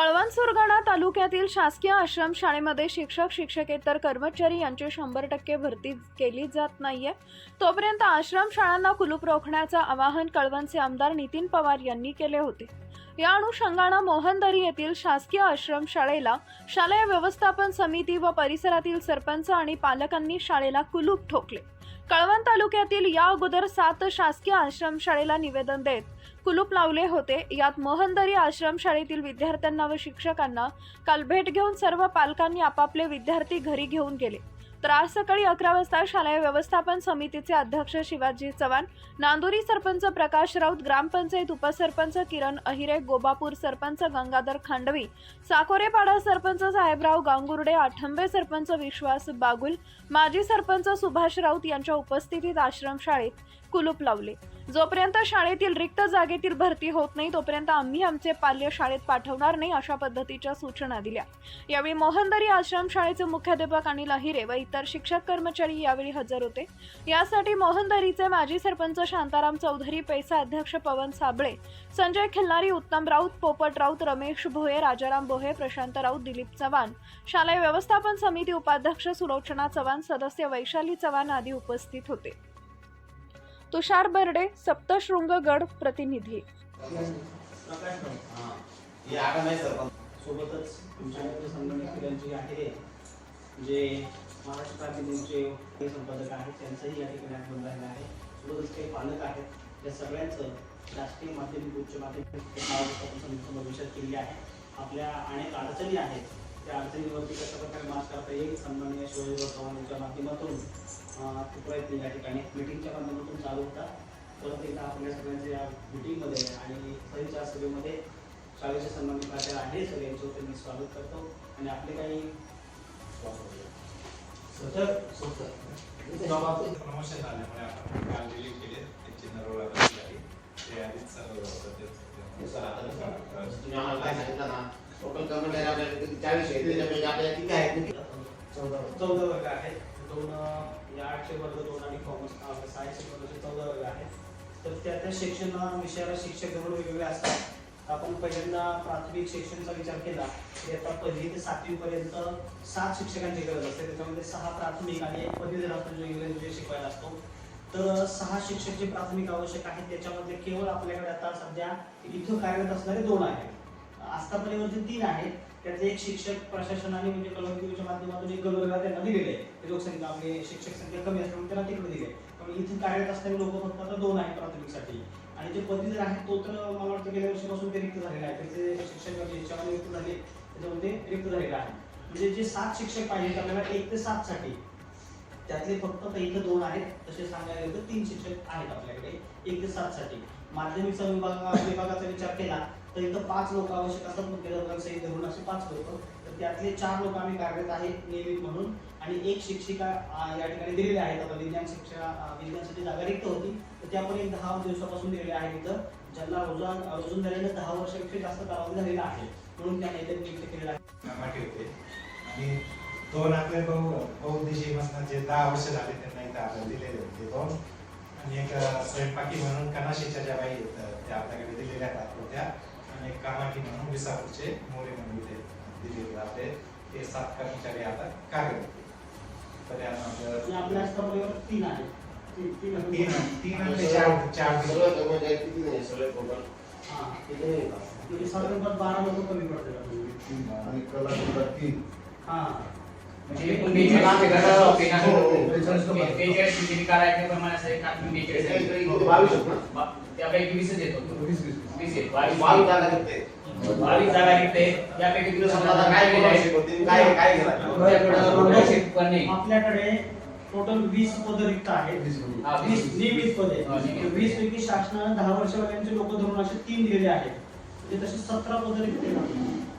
कळवण सुरगाणा तालुक्यातील शासकीय आश्रम शाळेमध्ये शिक्षक शिक्षकेतर कर्मचारी यांची शंभर टक्के भरती केली जात नाहीये. तोपर्यंत आश्रम शाळांना कुलूप रोखण्याचं आवाहन कळवणचे आमदार नितीन पवार यांनी केले होते. या अनुषंगानं मोहनदरी येथील शासकीय आश्रम शाळेला शालेय व्यवस्थापन समिती व परिसरातील सरपंच आणि पालकांनी शाळेला कुलूप ठोकले. कळवण तालुक्यातील या अगोदर सात शासकीय आश्रमशाळेला निवेदन देत कुलूप लावले होते. यात मोहनदरी आश्रमशाळेतील विद्यार्थ्यांना व शिक्षकांना काल भेट घेऊन सर्व पालकांनी आपापले विद्यार्थी घरी घेऊन गेले. तर आज सकाळी अकरा वाजता शालेय व्यवस्थापन समितीचे अध्यक्ष शिवाजी चव्हाण नांदुरी सरपंच प्रकाश राऊत ग्रामपंचायत उपसरपंच किरण अहिरे गोबापूर सरपंच गंगाधर खांडवी साकोरेपाडा सरपंच साहेबराव गांगुर्डे आठंबे सरपंच विश्वास बागुल माजी सरपंच सुभाष राऊत यांच्या उपस्थितीत आश्रमशाळेत कुलूप लावले. जोपर्यंत शाळेतील रिक्त जागेतील भरती होत नाही तोपर्यंत आम्ही आमचे पाल्य शाळेत पाठवणार नाही अशा पद्धतीच्या सूचना दिल्या. यावेळी मोहनदरी आश्रम शाळेचे मुख्याध्यापक अनिल अहिरे व इतर शिक्षक कर्मचारी यावेळी हजर होते. यासाठी मोहनदरीचे माजी सरपंच शांताराम चौधरी पैसा अध्यक्ष पवन साबळे संजय खिल्लारी उत्तम राऊत पोपट राऊत रमेश भोये राजाराम भोये प्रशांत राऊत दिलीप चव्हाण शालेय व्यवस्थापन समिती उपाध्यक्ष सुलोचना चव्हाण सदस्य वैशाली चव्हाण आदी उपस्थित होते. तुषार बर्डे सप्तशृंगगड प्रतिनिधी. हे सोबतच तुमच्याकडे संगणक पिढ्यांची आहे. जे महाराष्ट्र क्रांतीचे संपादक आहेत त्यांचंही या ठिकाणी आगमन झालेलं आहे. सोबतच काही पालक आहेत या सगळ्यांचं राष्ट्रीय माध्यमिक उच्च माध्यमिक समितीसमोर केली आहे. आपल्या अनेक अडचणी आहेत. त्या अडचणीवरती कशा प्रकारे मात करता येईल? सन्माननीय शिवाजीराव चव्हाण यांच्या माध्यमातून प्रयत्न या ठिकाणी. मिटिंगच्या माध्यमातून चालू होता. परत एकदा आपल्या सगळ्यांच्या या मिटिंगमध्ये आणि सहीच्या सभेमध्ये शाळेचे सन्मानित प्राचार्य आहे सगळ्यांचं त्यांनी स्वागत करतो. आणि आपले काही प्रमोशन झाल्यामुळे आपण काल रिलीज केले. त्यांची नरोळा. ते आधीच सर्व होतं तुम्ही आम्हाला काय सांगितलं ना टोटल कर्मचारी आपल्याला चाळीस आहेत त्याच्यापैकी आपल्याला किती आहेत चौदा चौदा वर्ग आहेत. दोन या आठशे वर्ग दोन आणि कॉमर्स सायन्सचे वर्ग चौदा वर्ग आहेत. तर त्या त्या शिक्षण विषयाला शिक्षक धोरण वेगवेगळे असतात. आपण पहिल्यांदा प्राथमिक शिक्षणाचा विचार केला की आता पहिली ते सातवी पर्यंत सात शिक्षकांची गरज असते. त्याच्यामध्ये सहा प्राथमिक आणि एक पदवीधर असतो आपण इंग्रजी विषय शिकवायला असतो. तर सहा शिक्षक जे प्राथमिक आवश्यक आहेत त्याच्यामध्ये केवळ आपल्याकडे आता सध्या इथं कार्यरत असणारे दोन आहेत. आस्थापनेवरती तीन आहेत. त्याचे एक शिक्षक प्रशासनाने म्हणजे कलमगिरीच्या माध्यमातून एक गलवर्गा त्यांना दिलेले आहे. लोकसंख्या आपली शिक्षक संख्या कमी असल्यामुळे त्यांना तिकडे दिले त्यामुळे इथे कार्यरत असणारे लोक फक्त आता दोन आहेत प्राथमिकसाठी. आणि जे पदवीधर आहेत तो तर मला वाटतं गेल्या वर्षीपासून ते रिक्त झालेला आहे. त्याचे शिक्षक याच्यामध्ये म्हणजे रिक्त झाले त्याच्यामध्ये रिक्त झालेलं आहे. म्हणजे जे सात शिक्षक पाहिजे आपल्याला एक ते सात साठी त्यातले फक्त इथं दोन आहेत तसे सांगायला गेलं तर तीन शिक्षक आहेत आपल्याकडे एक ते सात साठी माध्यमिकचा विभाग विभागाचा विचार केला तर इथं पाच लोक आवश्यक असतात मुख्य सहित धरून असे पाच लोक. तर त्यातले चार लोक आम्ही कार्यरत आहेत नियमित म्हणून आणि एक शिक्षिका या ठिकाणी दिलेल्या आहेत आता विज्ञान शिक्षा विज्ञानसाठी जागा रिक्त होती तर त्या पण एक दहा दिवसापासून दिलेल्या आहेत इथं. ज्यांना रोजगार रोजून झालेलं दहा वर्षापेक्षा जास्त कालावधी झालेला आहे म्हणून त्यांना इथे नियुक्त केलेला आहे. दोन आपले भाऊ भाऊ देशीपासून जे दहा वर्ष झाले त्यांना इथं आपल्याला दिलेले होते दोन. आणि एक स्वयंपाकी म्हणून कनाशीच्या ज्या बाई आहेत त्या आपल्याकडे दिलेल्या आहेत होत्या आणि एक कामाठी म्हणून विसापूरचे मोरे म्हणून इथे दिलेले आपले. ते सात कर्मचारी आता कार्यरत. तर आपलं आपल्या तीन आहेत. तीन तीन तीन तीन आणि चार चार हा? म्हणजे साधारणतः बारा लोक कमी पडतात. आपल्याला. आणि कला तीन. हा. म्हणजे. हो, हो, आहेत. आहेत? बा- त्यापैकी वीसच येतो. वीस आहेत. बावीस जागा निघते. बावीस जागा निघते. तुला समजा काय काय काय आपल्याकडे टोटल वीस पद रिक्त आहेत. वीस. हा, नियमित पदे हा, नियमित. वीस. पैकी शासनाने दहा वर्षापर्यंतचे लोक धरून असे तीन दिलेले आहेत. म्हणजे तसे सतरा पद रिक्त आहेत.